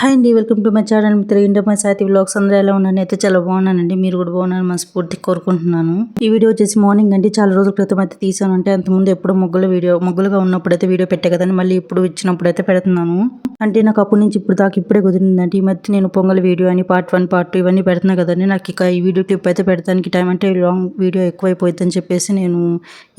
Hi అండి welcome to my channel మిత్రులు ఇంటర్ మై సాతి బ్లాగ్స్ అందరూ ఎలా ఉన్నాను అయితే చాలా బాగున్నానండి. మీరు కూడా బాగున్నాను మనస్ఫూర్తి కోరుకుంటున్నాను. ఈ వీడియో వచ్చేసి మార్నింగ్ అంటే చాలా రోజుల క్రితం అయితే తీసాను. అంటే అంతకుముందు ఎప్పుడు ముగ్గుల వీడియో ముగ్గులుగా ఉన్నప్పుడు అయితే వీడియో పెట్టే కదండి. మళ్ళీ ఇప్పుడు ఇచ్చినప్పుడు అయితే పెడుతున్నాను. అంటే నాకు అప్పటి నుంచి ఇప్పుడు దాకా ఇప్పుడే కుదిరిందంటే ఈ మధ్య నేను పొంగల్ వీడియో అని పార్ట్ వన్ పార్ట్ టూ ఇవన్నీ పెడుతున్నా కదండి. నాకు ఇక ఈ వీడియో క్లిప్ అయితే పెడతానికి టైం అంటే లాంగ్ వీడియో ఎక్కువైపోయిందని చెప్పేసి నేను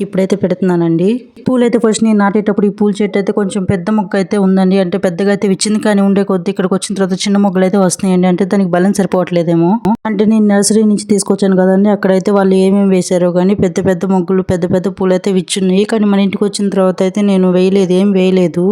ఇప్పుడైతే పెడుతున్నానండి. పూలు అయితే ఫస్ట్ నేను నాటేటప్పుడు ఈ పూల చెట్టు అయితే కొంచెం పెద్ద మొక్క అయితే ఉందండి. అంటే పెద్దగా అయితే ఇచ్చింది కానీ ఉండే కొద్ది ఇక్కడ ఇక్కడికి వచ్చిన తర్వాత చిన్న మొగ్గలు అయితే వస్తున్నాయండి. అంటే దానికి బలం సరిపోవట్లేదేమో. అంటే నేను నర్సరీ నుంచి తీసుకొచ్చాను కదండి. అక్కడైతే వాళ్ళు ఏమేమి వేశారో కానీ పెద్ద పెద్ద మొగ్గులు పెద్ద పెద్ద పూలు అయితే విచ్చున్నాయి. కానీ మన ఇంటికి వచ్చిన తర్వాత అయితే నేను వేయలేదు ఏం వేయలేదు.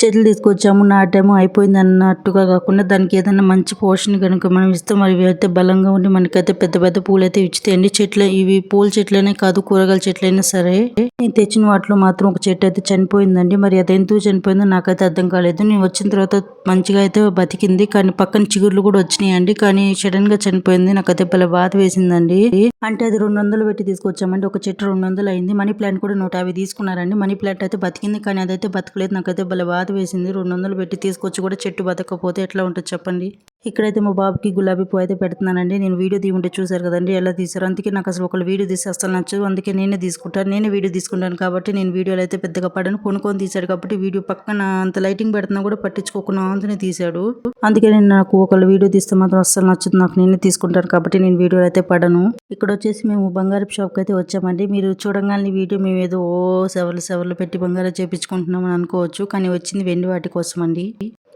చెట్లు తీసుకొచ్చాము నాటాము అయిపోయింది అన్నట్టుగా కాకుండా దానికి ఏదైనా మంచి పోషణ కనుక మనం ఇస్తే మరి అయితే బలంగా ఉండి మనకైతే పెద్ద పెద్ద పూలు అయితే ఇచ్చుతాయండి. చెట్లు ఇవి పూల చెట్లనే కాదు కూరగాయల చెట్లైనా సరే. నేను తెచ్చిన వాటిలో మాత్రం ఒక చెట్టు అయితే చనిపోయిందండి. మరి అది ఎందుకు చనిపోయిందో నాకైతే అర్థం కాలేదు. నేను వచ్చిన తర్వాత మంచిగా అయితే బతికింది. కానీ పక్కన చిగుర్లు కూడా వచ్చినాయండి. కానీ సడన్గా చనిపోయింది. నాకైతే భలే బాధ వేసిందండి. అంటే అది రెండు వందలు పెట్టి తీసుకొచ్చామండి. ఒక చెట్టు రెండు వందలు అయింది. మనీ ప్లాంట్ కూడా నూట యాభై తీసుకున్నారండి. మనీ ప్లాంట్ అయితే బతికింది. కానీ అదైతే బతకలేదు. నాకైతే భలే బాధ వేసింది. రెండు వందలు పెట్టి తీసుకొచ్చి కూడా చెట్టు బతకపోతే ఎట్లా ఉంటుంది చెప్పండి? ఇక్కడైతే మా బాబుకి గులాబీ పువ్వు అయితే పెడుతున్నానండి. నేను వీడియో తీయమంటే చూశారు కదండి ఎలా తీసారు అందుకే నాకు అసలు ఒకళ్ళు వీడియో తీసి అసలు నచ్చదు. అందుకే నేనే తీసుకుంటాను. నేనే వీడియో తీసుకుంటాను కాబట్టి నేను వీడియోలో అయితే పెద్దగా పడను. కొనుక్కొని తీశాడు కాబట్టి వీడియో పక్కన అంత లైటింగ్ పెడుతున్నా కూడా పట్టించుకోకుండా అంతనే తీశాడు. అందుకే నేను నాకు ఒకళ్ళు వీడియో తీస్తే మాత్రం అస్సలు నచ్చదు. నాకు నేనే తీసుకుంటాను కాబట్టి నేను వీడియోలో అయితే పడను. ఇక్కడ వచ్చేసి మేము బంగారపు షాప్కి అయితే వచ్చామండి. మీరు చూడంగానే వీడియో మేము ఏదో ఓ సెవర్లు సెవర్లు పెట్టి బంగారం చేపించుకుంటున్నామని అనుకోవచ్చు. కానీ వచ్చింది వెండి వాటి కోసం అండి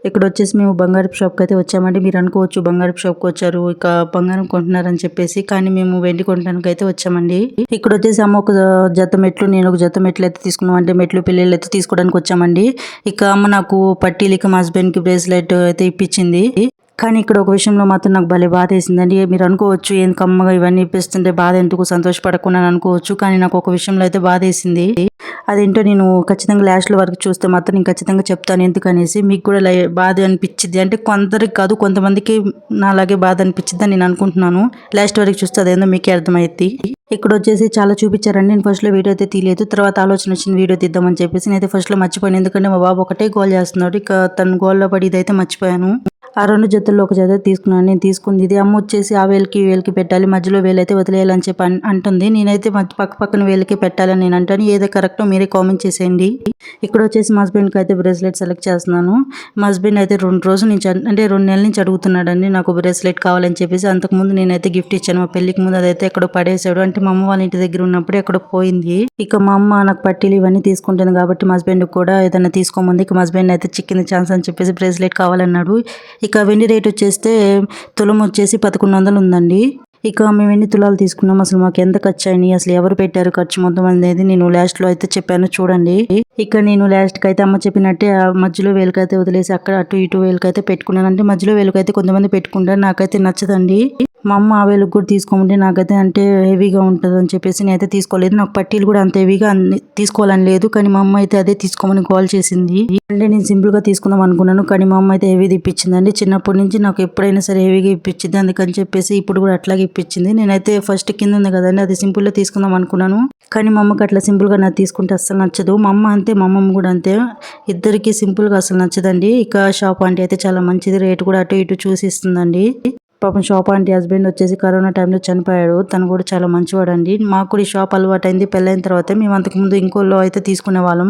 ఇక్కడ వచ్చేసి మేము బంగారపు షాప్కి అయితే వచ్చామండి. మీరు అనుకోవచ్చు బంగారపు షాప్కి వచ్చారు ఇక బంగారం కొంటున్నారని చెప్పేసి కానీ మేము వెండి కొనడానికి అయితే వచ్చామండి. ఇక్కడ వచ్చేసి అమ్మ ఒక జత మెట్లు నేను ఒక జత మెట్లు అయితే తీసుకున్నాం అంటే మెట్లు పిల్లలు అయితే తీసుకోవడానికి వచ్చామండి. ఇక అమ్మ నాకు పట్టీలు మా హస్బెండ్కి బ్రేస్లెట్ అయితే ఇప్పించింది. కానీ ఇక్కడ ఒక విషయంలో మాత్రం నాకు భలే బాధ వేసిందండి మీరు అనుకోవచ్చు ఏం కమ్మగా ఇవన్నీ ఇప్పిస్తుంటే బాధ ఎందుకు సంతోషపడకుండా అనుకోవచ్చు కానీ నాకు ఒక విషయంలో అయితే బాధ వేసింది అదేంటో నేను ఖచ్చితంగా లాస్ట్లో వరకు చూస్తే మాత్రం నేను ఖచ్చితంగా చెప్తాను ఎందుకనేసి మీకు కూడా బాధ అనిపించింది అంటే కొందరికి కాదు కొంతమందికి నాలాగే బాధ అనిపించింది నేను అనుకుంటున్నాను. లాస్ట్ వరకు చూస్తే అదేందో మీకే అర్థమైద్ది. ఇక్కడ వచ్చేసి చాలా చూపించారండి. నేను ఫస్ట్లో వీడియో అయితే తీయలేదు. తర్వాత ఆలోచన వచ్చిన వీడియో తీద్దామని చెప్పేసి నేనైతే ఫస్ట్లో మర్చిపోయాను. ఎందుకంటే మా బాబు ఒకటే గోల్ చేస్తున్నాడు. ఇక తను గోల్లో పడి ఇదైతే మర్చిపోయాను. ఆ రెండు జతల్లో ఒక జత తీసుకున్నాను. నేను తీసుకుంది ఇది. అమ్మ వచ్చేసి ఆ వేలకి వేలకి పెట్టాలి మధ్యలో వేలైతే వదిలేయాలని చెప్పి అంటుంది. నేనైతే పక్క పక్కన వేలకి పెట్టాలని నేను అంటాను. ఏదో కరెక్టో మీరే కామెంట్ చేసేయండి. ఇక్కడ వచ్చేసి మా హస్బెండ్కి అయితే బ్రేస్లెట్ సెలెక్ట్ చేస్తున్నాను. మా హస్బెండ్ అయితే రెండు రోజుల నుంచి అంటే రెండు నెలల నుంచి అడుగుతున్నాడండి నాకు బ్రేస్లెట్ కావాలని చెప్పేసి. అంతకుముందు నేనైతే గిఫ్ట్ ఇచ్చాను. మా పెళ్ళికి ముందు అదైతే ఎక్కడో పడేసాడు అంటే మా అమ్మ వాళ్ళ ఇంటి దగ్గర ఉన్నప్పుడు ఎక్కడో పోయింది. ఇక మా అమ్మ నాకు పట్టీలు ఇవన్నీ తీసుకుంటాను కాబట్టి మా హస్బెండ్ కూడా ఏదైనా తీసుకోమంది. ఇక మా హస్బెండ్ అయితే చిక్కింది ఛాన్స్ అని చెప్పేసి బ్రేస్లెట్ కావాలన్నాడు. ఇక వెండి రేట్ వచ్చేస్తే తులం వచ్చేసి పదకొండు వందలు ఉందండి. ఇక మేము ఎన్ని తులాలు తీసుకున్నాం? అసలు మాకు ఎంత ఖర్చు అయినాయి అసలు ఎవరు పెట్టారు ఖర్చు మొత్తం అనేది నేను లాస్ట్లో అయితే చెప్పాను చూడండి. ఇక్కడ నేను లాస్ట్కి అయితే అమ్మ చెప్పినట్టే ఆ మధ్యలో వేలకైతే వదిలేసి అక్కడ అటు ఇటు వేలకైతే పెట్టుకున్నాను. అంటే మధ్యలో వేలకైతే కొంతమంది పెట్టుకుంటారు నాకైతే నచ్చదండి. మా అమ్మ ఆ వేలుకు కూడా తీసుకోమంటే నాకైతే అంటే హెవీగా ఉంటుంది అని చెప్పేసి నేనైతే తీసుకోలేదు. నాకు పట్టీలు కూడా అంత హెవీగా తీసుకోవాలని లేదు కానీ మా అమ్మ అయితే అదే తీసుకోమని కాల్ చేసింది. అంటే నేను సింపుల్గా తీసుకుందాం అనుకున్నాను కానీ మా అమ్మ అయితే హెవీ ఇప్పించిందండి. చిన్నప్పటి నుంచి నాకు ఎప్పుడైనా సరే హెవీగా ఇప్పించింది అందుకని చెప్పేసి ఇప్పుడు కూడా అట్లాగే ఇప్పించింది. నేనైతే ఫస్ట్ కింద ఉంది కదండి అది సింపుల్ తీసుకుందాం అనుకున్నాను. కానీ మా అమ్మకి అట్లా సింపుల్గా నాకు తీసుకుంటే అస్సలు నచ్చదు. మా అమ్మ అంతే మా అమ్మమ్మ కూడా అంతే. ఇద్దరికి సింపుల్గా అసలు నచ్చదండి. ఇక షాప్ అంటే అయితే చాలా మంచిది రేటు కూడా అటు ఇటు చూసి ఇస్తుందండి. పాపం షాప్ ఆంటీ హస్బెండ్ వచ్చేసి కరోనా టైంలో చనిపోయాడు. తను కూడా చాలా మంచివాడు అండి మాకు కూడా ఈ షాప్ అలవాటు అయింది పెళ్ళైన తర్వాత మేము అంతకుముందు ఇంకోలో అయితే తీసుకునే వాళ్ళం.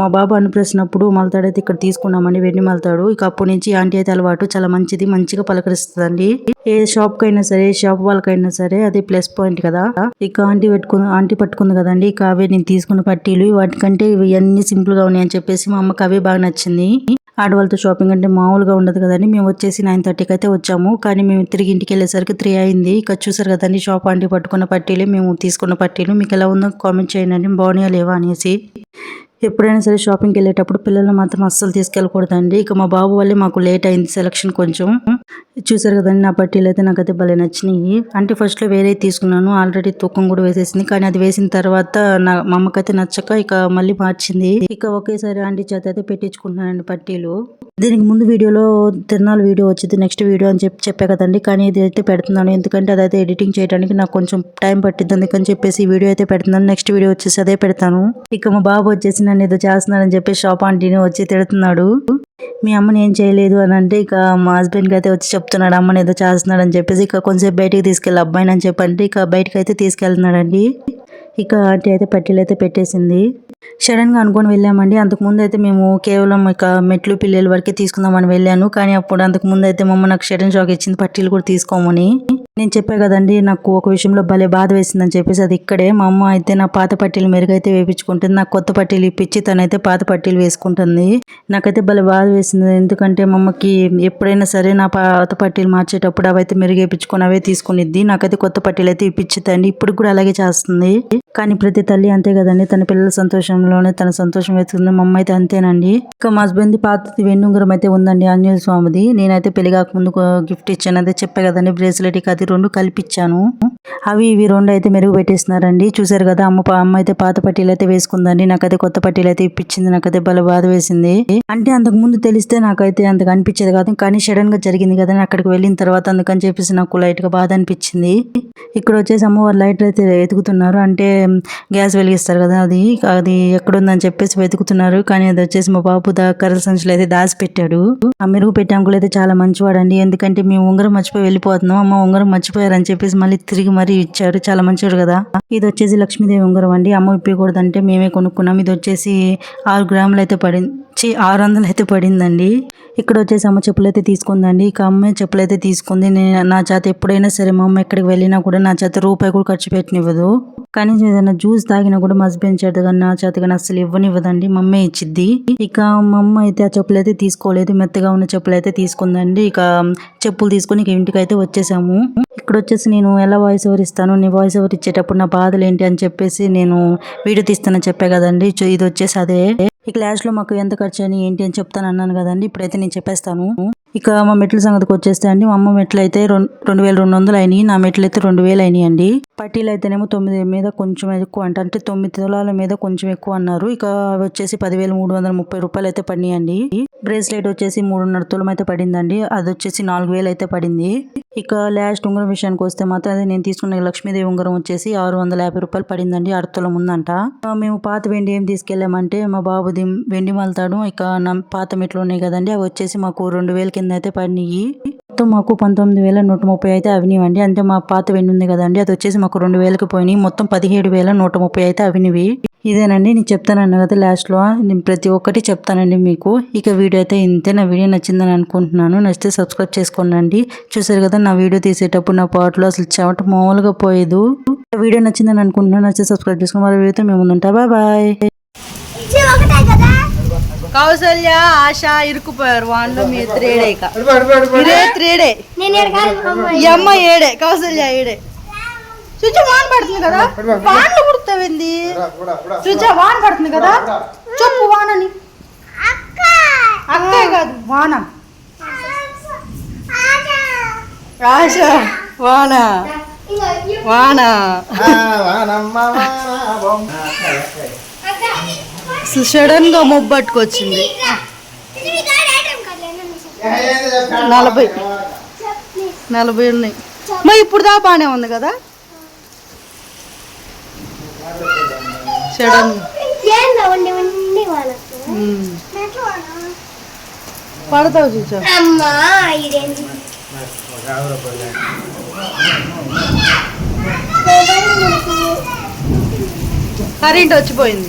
మా బాబు అనిప్రెసినప్పుడు మలతాడైతే ఇక్కడ తీసుకున్నామండి. వెండి మలతాడు. ఇక అప్పటి నుంచి ఆంటీ అయితే అలవాటు చాలా మంచిది. మంచిగా పలకరిస్తుందండి. ఏ షాప్ కైనా సరే ఏ షాప్ వాళ్ళకైనా సరే అది ప్లస్ పాయింట్ కదా. ఇక ఆంటీ పెట్టుకుంది ఆంటీ పట్టుకుంది కదండి. ఇక అవే నేను తీసుకున్న పట్టీలు వాటికంటే ఇవి అన్ని సింపుల్గా ఉన్నాయి అని చెప్పేసి మా అమ్మకి అవే బాగా నచ్చింది. ఆడవాళ్ళతో షాపింగ్ అంటే మామూలుగా ఉండదు కదండి. మేము వచ్చేసి నైన్ థర్టీకి అయితే వచ్చాము. కానీ మేము తిరిగి ఇంటికి వెళ్ళేసరికి త్రీ అయింది. ఇక చూసారు కదండి షాప్ ఆంటీ పట్టుకున్న పట్టీలు మేము తీసుకున్న పట్టీలు. మీకు ఎలా ఉందో కామెంట్ చేయండి. బాగున్నాయా లేవా అనేసి. ఎప్పుడైనా సరే షాపింగ్కి వెళ్ళేటప్పుడు పిల్లల్ని మాత్రం అస్సలు తీసుకెళ్ళకూడదండి. ఇక మా బాబు వల్లే మాకు లేట్ అయింది సెలక్షన్ కొంచెం. చూసారు కదండి నా పట్టీలు అయితే నాకైతే భలే నచ్చినాయి. అంటే ఫస్ట్లో వేరే తీసుకున్నాను. ఆల్రెడీ తూకం కూడా వేసేసింది. కానీ అది వేసిన తర్వాత నా మా అమ్మకైతే నచ్చక ఇక మళ్ళీ మార్చింది. ఇక ఒకేసారి ఆంటీ చేత అయితే పెట్టించుకుంటున్నానండి పట్టీలు. దీనికి ముందు వీడియోలో తిరునాళ్ళ వీడియో వచ్చింది నెక్స్ట్ వీడియో అని చెప్పి చెప్పే కదండి. కానీ ఇది అయితే పెడుతున్నాను. ఎందుకంటే అదైతే ఎడిటింగ్ చేయడానికి నాకు కొంచెం టైం పట్టింది. అందుకని చెప్పేసి వీడియో అయితే పెడుతున్నాను. నెక్స్ట్ వీడియో వచ్చేసి అదే పెడతాను. ఇక మా బాబు వచ్చేసి నన్ను ఏదో చేస్తున్నాడని చెప్పి షాప్ ఆంటీని వచ్చి తిడుతున్నాడు. మీ అమ్మని ఏం చేయలేదు అని అంటే ఇక మా హస్బెండ్కి అయితే వచ్చి చెప్తున్నాడు. అమ్మని ఏదో చేస్తున్నాడు అని చెప్పేసి ఇక కొంచెంసేపు బయటికి తీసుకెళ్ళి అబ్బాయిని అని చెప్పండి ఇక బయటకు అయితే తీసుకెళ్తున్నాడండి. ఇక ఆంటీ అయితే పట్టీలు అయితే పెట్టేసింది. సడన్గా అనుకొని వెళ్ళామండి. అంతకు ముందు అయితే మేము కేవలం ఇక మెట్లు పిల్లల వరకే తీసుకుందామని వెళ్ళాను. కానీ అప్పుడు అంతకు ముందు అయితే మమ్మ నాకు షడన్ షాక్ ఇచ్చింది పట్టీలు కూడా తీసుకోమని. నేను చెప్పా కదండి నాకు ఒక విషయంలో భలే బాధ వేసిందని చెప్పేసి అది ఇక్కడే. మా అమ్మ అయితే నా పాత పట్టీలు మెరుగైతే వేపించుకుంటుంది నాకు కొత్త పట్టీలు ఇప్పించి తనైతే పాత పట్టీలు వేసుకుంటుంది. నాకైతే భలే బాధ వేసింది. ఎందుకంటే మా అమ్మకి ఎప్పుడైనా సరే నా పాత పట్టీలు మార్చేటప్పుడు అవైతే మెరుగేపించుకొని అవే తీసుకునిద్ది. నాకైతే కొత్త పట్టీలు అయితే ఇప్పించుతండి ఇప్పుడు కూడా అలాగే చేస్తుంది. కానీ ప్రతి తల్లి అంతే కదండి. తన పిల్లల సంతోషంలోనే తన సంతోషం వెతుకుంది మా అమ్మ అయితే అంతేనండి. ఇంకా మా హస్బెండ్ పాతది వెన్నుంగరం అయితే ఉందండి ఆంజనేయ స్వామిది. నేనైతే పెళ్ళి కాకముందు గిఫ్ట్ ఇచ్చాను అదే చెప్పా కదండి. బ్రేస్లెట్ అది రెండు కలిపిచ్చాను. అవి ఇవి రెండు అయితే మెరుగు పెట్టేస్తున్నారండి. చూసారు కదా అమ్మ అమ్మ అయితే పాత పట్టీలు అయితే వేసుకుందండి. నాకైతే కొత్త పట్టీలు అయితే ఇప్పించింది. నాకైతే భలే బాధ వేసింది. అంటే అంతకు ముందు తెలిస్తే నాకైతే అంత అనిపించేది కాదు. కానీ సడన్గా జరిగింది కదా అక్కడికి వెళ్ళిన తర్వాత అందుకని చెప్పేసి నాకు లైట్గా బాధ అనిపించింది. ఇక్కడ వచ్చేసి అమ్మవారు లైట్ అయితే ఎదుగుతున్నారు అంటే గ్యాస్ వెలిగిస్తారు కదా అది అది ఎక్కడుందని చెప్పేసి వెతుకుతున్నారు. కానీ అది వచ్చేసి మా బాబు దా కర్ర సంచులు అయితే దాచి పెట్టాడు ఆ మెరుగు పెట్టే అంకుల్ అయితే చాలా మంచివాడండి. ఎందుకంటే మేము ఉంగరం మర్చిపోయి వెళ్ళిపోతున్నాం. అమ్మ ఉంగరం మర్చిపోయారని చెప్పేసి మళ్ళీ తిరిగి మరీ ఇచ్చాడు చాలా మంచివాడు కదా. ఇది వచ్చేసి లక్ష్మీదేవి ఉంగరం అండి. అమ్మ ఇప్పకూడదంటే మేమే కొనుక్కున్నాం. ఇది వచ్చేసి ఆరు గ్రాములు అయితే పడింది. చి ఆరు వందలు అయితే పడిందండి. ఇక్కడ వచ్చేసి అమ్మ చెప్పులు అయితే తీసుకుందండి. ఇక అమ్మాయి చెప్పులు అయితే తీసుకుంది. నేను నా చేత ఎప్పుడైనా సరే మా అమ్మ ఎక్కడికి వెళ్ళినా కూడా నా చేత రూపాయి కూడా ఖర్చు పెట్టనివ్వదు. కానీ ఏదైనా జ్యూస్ తాగినా కూడా మా హస్బెండ్ కానీ నా చేత అసలు ఇవ్వనివ్వదండి. మమ్మే ఇచ్చిద్ది. ఇక మా అమ్మ అయితే ఆ చెప్పులు అయితే తీసుకోలేదు. మెత్తగా ఉన్న చెప్పులు అయితే తీసుకుందండి. ఇక చెప్పులు తీసుకొని ఇక ఇంటికి అయితే వచ్చేసాము. ఇక్కడ వచ్చేసి నేను ఎలా వాయిస్ ఓవర్ ఇస్తాను? నీ వాయిస్ ఓవర్ ఇచ్చేటప్పుడు నా బాధలు ఏంటి అని చెప్పేసి నేను వీడియో తీస్తానని చెప్పే కదండి. ఇది వచ్చేసి అదే. ఈ క్లాస్లో మాకు ఎంత ఖర్చు అని ఏంటి అని చెప్తాను అన్నాను కదండి. ఇప్పుడైతే నేను చెప్పేస్తాను. ఇక మా మెట్ల సంగతికి వచ్చేస్తే అండి మా అమ్మ మెట్లు అయితే రెండు రెండు వేల రెండు వందలు అయినాయి నా మెట్లు అయితే రెండు వేలు అయినాయి అండి. పట్టీలు అయితేనేమో తొమ్మిది మీద కొంచెం ఎక్కువ అంట అంటే తొమ్మిది తులాల మీద కొంచెం ఎక్కువ అన్నారు. ఇక వచ్చేసి పదివేల మూడు వందల ముప్పై రూపాయలు అయితే పడినాయండి బ్రేస్లెట్ వచ్చేసి మూడున్నర తులం అయితే పడిందండి. అది వచ్చేసి నాలుగు వేలు అయితే పడింది. ఇక లాస్ట్ ఉంగరం విషయానికి వస్తే మాత్రం అది నేను తీసుకున్న లక్ష్మీదేవి ఉంగరం వచ్చేసి ఆరు వందల యాభై రూపాయలు పడిందండి. అరతులం ఉందంట. మేము పాత వెండి ఏం తీసుకెళ్ళామంటే మా బాబుది వెండి మల్తాడు. ఇక నా పాత మెట్లు ఉన్నాయి కదండి. అవి వచ్చేసి మాకు రెండు వేల కింద అయితే పడినాయి. మొత్తం మాకు పంతొమ్మిది వేల నూట ముప్పై అయితే అవినివండి అంటే మా పాత వెన్ను ఉంది కదండి అది వచ్చేసి మాకు రెండు వేలకు పోయినాయి. మొత్తం పదిహేడు వేల నూట ముప్పై అయితే అవినివి ఇదేనండి నేను చెప్తానన్నా కదా లాస్ట్లో నేను ప్రతి ఒక్కటి చెప్తానండి మీకు. ఇక వీడియో అయితే ఇంతే. నా వీడియో నచ్చిందని అనుకుంటున్నాను. నచ్చితే సబ్స్క్రైబ్ చేసుకోండి చూసారు కదా నా వీడియో తీసేటప్పుడు నా పాటలో అసలు చెమట మామూలుగా పోయేదు. వీడియో నచ్చిందని అనుకుంటున్నాను. నచ్చితే సబ్స్క్రైబ్ చేసుకుని మరో వీడియోతో మేము ముందుంటా. బాయ్ బాయ్ కౌసల్య ఆశ ఇరుక్కుపోయారు. వాళ్ళు మీ త్రేడే ఇక. ఇదే త్రేడే ఈ అమ్మ ఏడే కౌసల్య ఏడే. చూచా వాన్ పడుతుంది కదా? వాన్లు పుడుతావింది? చూచా వాన్ పడుతుంది కదా? చెప్పు వానని. అక్క. అక్కే కాదు వాన. ఆశ. వాన. వాన. అసలు సడన్గా మొబ్బట్టుకొచ్చింది నలభై. నలభై ఉన్నాయి. మరి ఇప్పుడు దా బాగానే ఉంది కదా? సడన్ వాళ్ళకు పడతావు ఇదేంటి కరెంట్ వచ్చిపోయింది.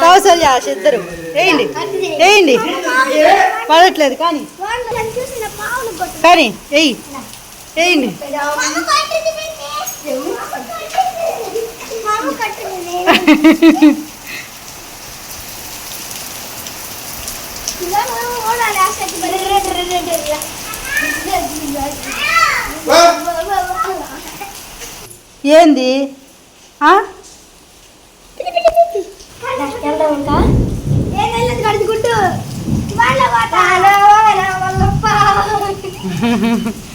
కౌసల్య ఆశ ఇద్దరు వేయండి వేయండి పడట్లేదు కానీ. కానీ వేయి వేయండి మామ కట్టింది పెట్టి మామ కట్టింది ఇలా మనం ఓడాలి ఆ సెట్ బర్రె రెడ్డి రెడ్డి ఏంది ఆ? వెళ్దాం ఇంకా ఏం వెళ్ళదు కడుచుకుంటూ వాళ్ళ వాట వాళ్ళ